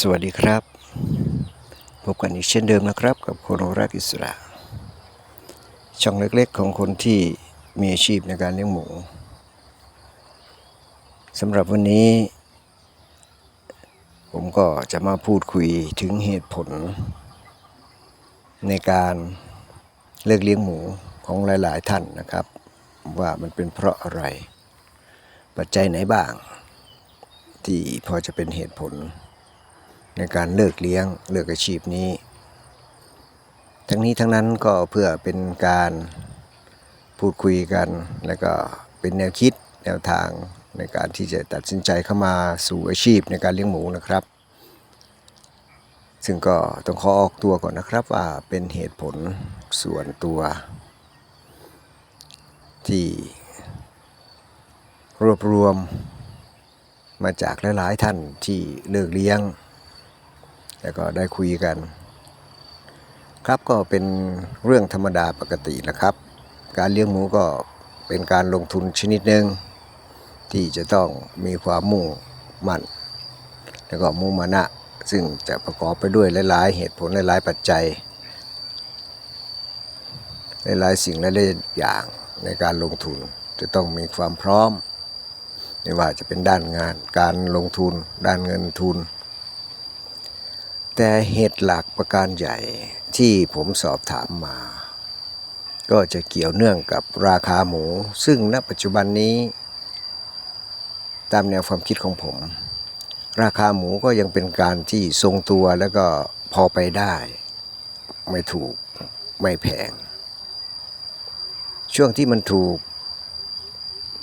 สวัสดีครับ พบกันอีกเช่นเดิมนะครับ กับคนรักอิสระ ช่องเล็กๆของคนที่มีอาชีพในการเลี้ยงหมูสำหรับวันนี้ ผมก็จะมาพูดคุยถึงเหตุผล ในการเลิกเลี้ยงหมูของหลาย ๆ ท่านนะครับ ว่ามันเป็นเพราะอะไร ปัจจัยไหนบ้าง ที่พอจะเป็นเหตุผล ในการเลิกเลี้ยงเลิกอาชีพนี้ ทั้งนี้ทั้งนั้นก็เพื่อเป็นการพูดคุยกัน แล้วก็เป็นแนวคิดแนวทางในการที่จะตัดสินใจเข้ามาสู่อาชีพในการเลี้ยงหมูนะครับ ซึ่งก็ต้องขอออกตัวก่อนนะครับว่าเป็นเหตุผลส่วนตัว ที่รวบรวมมาจากหลายๆท่านที่เลิกเลี้ยง แล้วก็ได้คุยกัน ครับก็เป็นเรื่องธรรมดาปกตินะครับ การเลี้ยงหมูก็เป็นการลงทุนชนิดหนึ่งที่จะต้องมีความมุ่งมั่น แล้วก็มุ่งมานะ ซึ่งจะประกอบไปด้วยหลาย ๆ เหตุผลหลาย ๆ ปัจจัย หลาย ๆ สิ่งหลายๆอย่างในการลงทุนจะต้องมีความพร้อม ไม่ว่าจะเป็นด้านงานการลงทุน ด้านเงินทุน แต่เหตุหลักประการใหญ่ที่ผมสอบถามมา ก็จะเกี่ยวเนื่องกับราคาหมู ซึ่งณปัจจุบันนี้ ตามแนวความคิดของผม ราคาหมูก็ยังเป็นการที่ทรงตัวแล้วก็พอไปได้ ไม่ถูกไม่แพง ช่วงที่มันถูก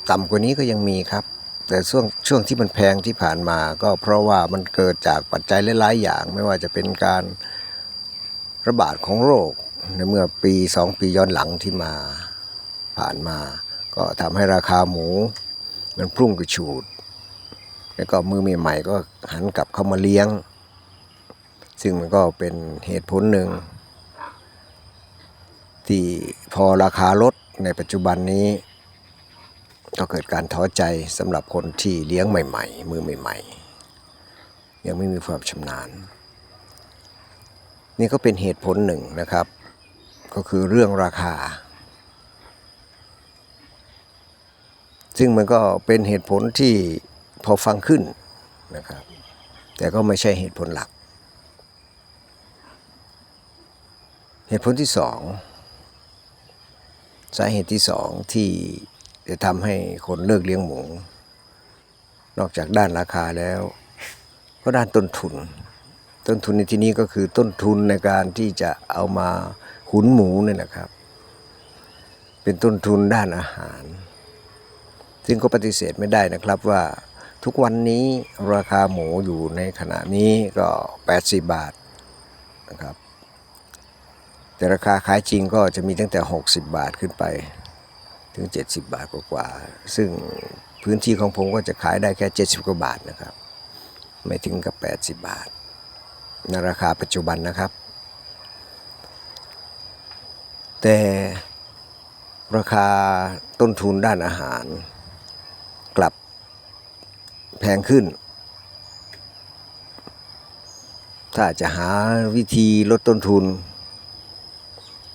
ต่ำกว่านี้ก็ยังมีครับ แต่ช่วงช่วงที่มันแพงที่ผ่านมา ก็เพราะว่ามันเกิดจากปัจจัยหลายๆอย่าง ไม่ว่าจะเป็นการระบาดของโรคในเมื่อปีสองปีย้อนหลังที่มาผ่านมา ก็ทำให้ราคาหมู มันพุ่งกระฉูด แล้วก็มือใหม่ๆก็หันกลับเข้ามาเลี้ยง ซึ่งมันก็เป็นเหตุผลหนึ่ง ที่พอราคาลดในปัจจุบันนี้ ก็เกิดการท้อใจสำหรับคนที่เลี้ยงใหม่ ๆ มือใหม่ ๆ ยังไม่มีความชำนาญ นี่ก็เป็นเหตุผลหนึ่งนะครับ ก็คือเรื่องราคา ซึ่งมันก็เป็นเหตุผลที่พอฟังขึ้นนะครับ แต่ก็ไม่ใช่เหตุผลหลัก เหตุผลที่สองสาเหตุที่สองที่ จะทำให้คนเลิกเลี้ยงหมู นอกจากด้านราคาแล้ว ก็ด้านต้นทุน ต้นทุนในที่นี้ก็คือต้นทุนในการที่จะเอามาขุนหมูเนี่ยนะครับ เป็นต้นทุนด้านอาหาร ซึ่งก็ปฏิเสธไม่ได้นะครับว่าทุกวันนี้ราคาหมูอยู่ในขณะนี้ก็ 80 บาทนะครับแต่ราคาขายจริงก็จะมีตั้งแต่ 60 บาทขึ้นไป ถึง 70 บาทกว่าๆซึ่งพื้นที่ของผมก็จะขายได้แค่ 70 กว่าบาทนะครับ ไม่ถึงกับ 80 บาทในราคาปัจจุบันนะครับ แต่ราคาต้นทุนด้านอาหาร กลับแพงขึ้น ถ้าจะหาวิธีลดต้นทุน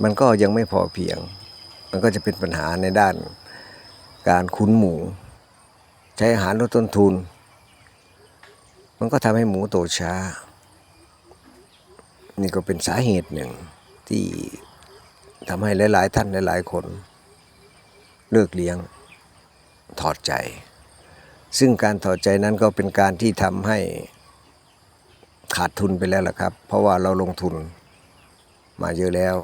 มันก็ยังไม่พอเพียง มันก็จะเป็นปัญหาในด้านการคุ้นหมู ใช้อาหารลดต้นทุน มันก็ทำให้หมูโตช้า นี่ก็เป็นสาเหตุหนึ่งที่ทำให้หลาย ๆ ท่านหลาย ๆ คน เลิกเลี้ยงถอดใจ ซึ่งการถอดใจนั้นก็เป็นการที่ทำให้ขาดทุนไปแล้วล่ะครับ เพราะว่าเราลงทุนมาเยอะแล้ว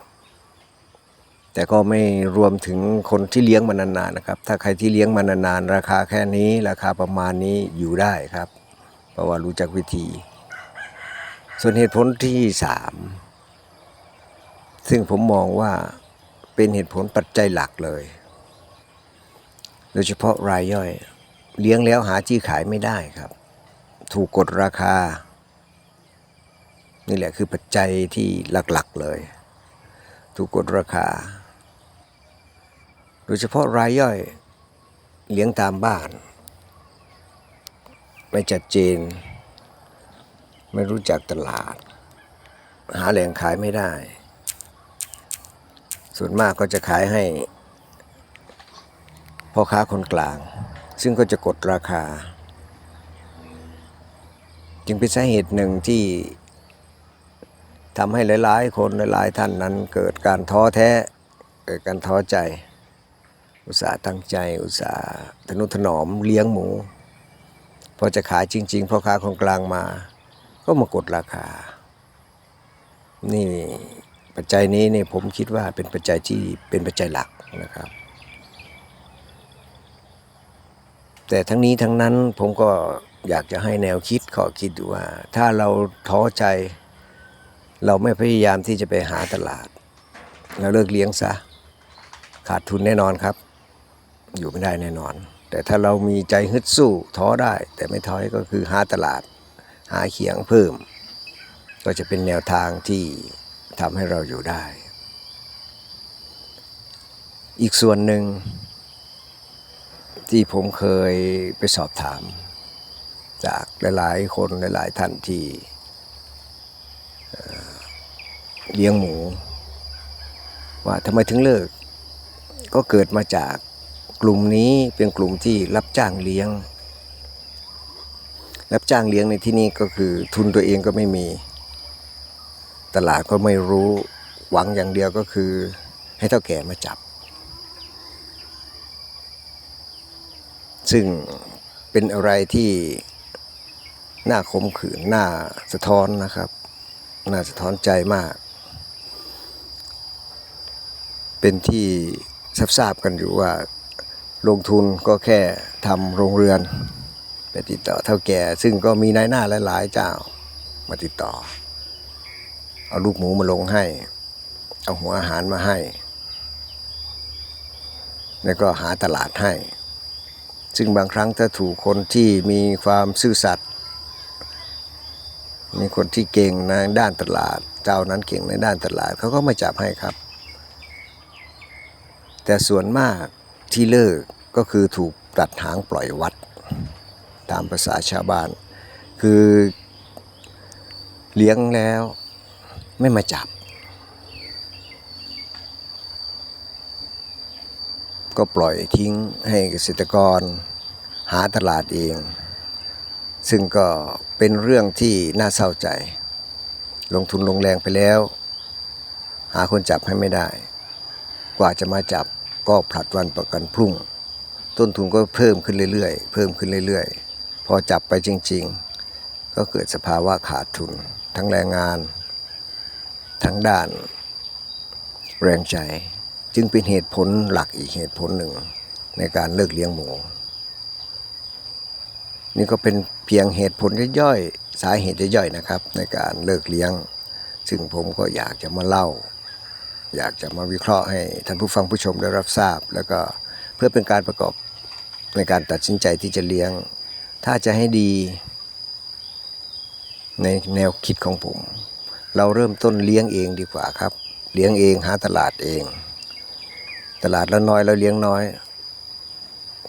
แต่ก็ไม่รวมถึงคนที่เลี้ยงมานานๆนะครับ ถ้าใครที่เลี้ยงมานานๆ ราคาแค่นี้ราคาประมาณนี้อยู่ได้ครับ เพราะว่ารู้จักวิธี ส่วนเหตุผลที่สามซึ่งผมมองว่าเป็นเหตุผลปัจจัยหลักเลย โดยเฉพาะรายย่อย เลี้ยงแล้วหาที่ขายไม่ได้ครับ ถูกกดราคา นี่แหละคือปัจจัยที่หลักๆเลย ถูกกดราคา โดยเฉพาะรายย่อยเลี้ยงตามบ้าน ไม่จัดเจน ไม่รู้จักตลาด หาแหล่งขายไม่ได้ ส่วนมากก็จะขายให้พ่อค้าคนกลาง ซึ่งก็จะกดราคา จึงเป็นสาเหตุหนึ่งที่ทำให้หลาย ๆ คนหลาย ๆ ท่านนั้นเกิดการท้อแท้ เกิดการท้อใจ อุตสาห์ตั้งใจ อุตสาห์ทนุถนอมเลี้ยงหมู พอจะขายจริง ๆพ่อค้าคนกลางมา ก็มากดราคา นี่ปัจจัยนี้เนี่ยผมคิดว่าเป็นปัจจัยที่เป็นปัจจัยหลักนะครับ แต่ทั้งนี้ทั้งนั้นผมก็อยากจะให้แนวคิดข้อคิดดูว่า ถ้าเราท้อใจ เราไม่พยายามที่จะไปหาตลาด เราเลิกเลี้ยงซะ ขาดทุนแน่นอนครับ อยู่ไม่ได้แน่นอน แต่ถ้าเรามีใจฮึดสู้ท้อได้ แต่ไม่ท้อยก็คือหาตลาด หาเขียงเพิ่ม ก็จะเป็นแนวทางที่ทำให้เราอยู่ได้ อีกส่วนหนึ่ง ที่ผมเคยไปสอบถาม จากหลายๆคนหลายๆท่านที่เอ่อเลี้ยงหมู ว่าทำไมถึงเลิก ก็เกิดมาจาก กลุ่มนี้เป็นกลุ่มที่รับจ้างเลี้ยง รับจ้างเลี้ยงในที่นี้ก็คือทุนตัวเองก็ไม่มี ตลาดก็ไม่รู้หวังอย่างเดียวก็คือ ให้เท่าแก่มาจับ ซึ่งเป็นอะไรที่น่าขมขื่นน่าสะท้อนนะครับ น่าสะท้อนใจมาก เป็นที่ทราบกันอยู่ว่า ลงทุนก็แค่ทำโรงเรือนไปติดต่อเท่าแก่ ซึ่งก็มีนายหน้าหลายๆเจ้ามาติดต่อ เอาลูกหมูมาลงให้ เอาหัวอาหารมาให้ แล้วก็หาตลาดให้ ซึ่งบางครั้งถ้าถูกคนที่มีความซื่อสัตย์มีคนที่เก่งในด้านตลาด เจ้านั้นเก่งในด้านตลาดเขาก็มาจับให้ครับ แต่ส่วนมาก ที่เลิกก็คือถูกตัดหางปล่อยวัด ตามภาษาชาวบ้าน คือเลี้ยงแล้วไม่มาจับ ก็ปล่อยทิ้งให้เกษตรกรหาตลาดเอง ซึ่งก็เป็นเรื่องที่น่าเศร้าใจ ลงทุนลงแรงไปแล้ว หาคนจับให้ไม่ได้ กว่าจะมาจับ ก็ผลัดวันประกันพรุ่ง ต้นทุนก็เพิ่มขึ้นเรื่อยๆ เพิ่มขึ้นเรื่อยๆ พอจับไปจริง ๆ ก็เกิดสภาวะขาดทุน ทั้งแรงงาน ทั้งด้าน แรงใจ จึงเป็นเหตุผลหลักอีกเหตุผลหนึ่งในการเลิกเลี้ยงหมู นี่ก็เป็นเพียงเหตุผลย่อยๆสาเหตุย่อยๆนะครับ ในการเลิกเลี้ยง ซึ่งผมก็อยากจะมาเล่า อยากจะมาวิเคราะห์ให้ท่านผู้ฟังผู้ชมได้รับทราบ แล้วก็เพื่อเป็นการประกอบในการตัดสินใจที่จะเลี้ยง ถ้าจะให้ดี ในแนวคิดของผม เราเริ่มต้นเลี้ยงเองดีกว่าครับ เลี้ยงเองหาตลาดเอง ตลาดและน้อยเราเลี้ยงน้อย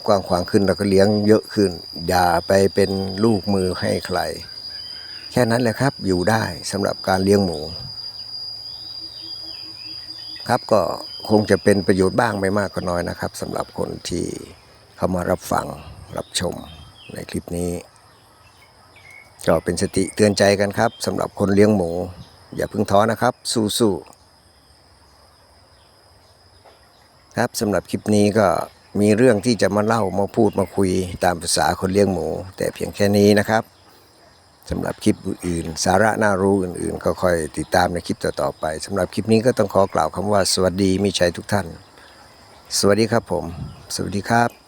กว้างขวางขึ้นเราก็เลี้ยงเยอะขึ้น อย่าไปเป็นลูกมือให้ใคร แค่นั้นแหละครับอยู่ได้สำหรับการเลี้ยงหมู ครับก็คงจะเป็นประโยชน์บ้างไม่มากก็น้อยนะครับสำหรับคนที่เข้ามารับฟังรับชมในคลิปนี้ก็เป็นสติเตือนใจกันครับสำหรับคนเลี้ยงหมู อย่าเพิ่งท้อนะครับ สู้ๆครับสำหรับคลิปนี้ก็มีเรื่องที่จะมาเล่ามาพูดมาคุยตามภาษาคนเลี้ยงหมู แต่เพียงแค่นี้นะครับ สำหรับคลิปอื่นๆ สาระน่ารู้อื่นๆ ก็ค่อยติดตามในคลิปต่อๆไปสำหรับคลิปนี้ก็ต้องขอกล่าวคำว่า สวัสดีมิชัยทุกท่าน สวัสดีครับผม สวัสดีครับ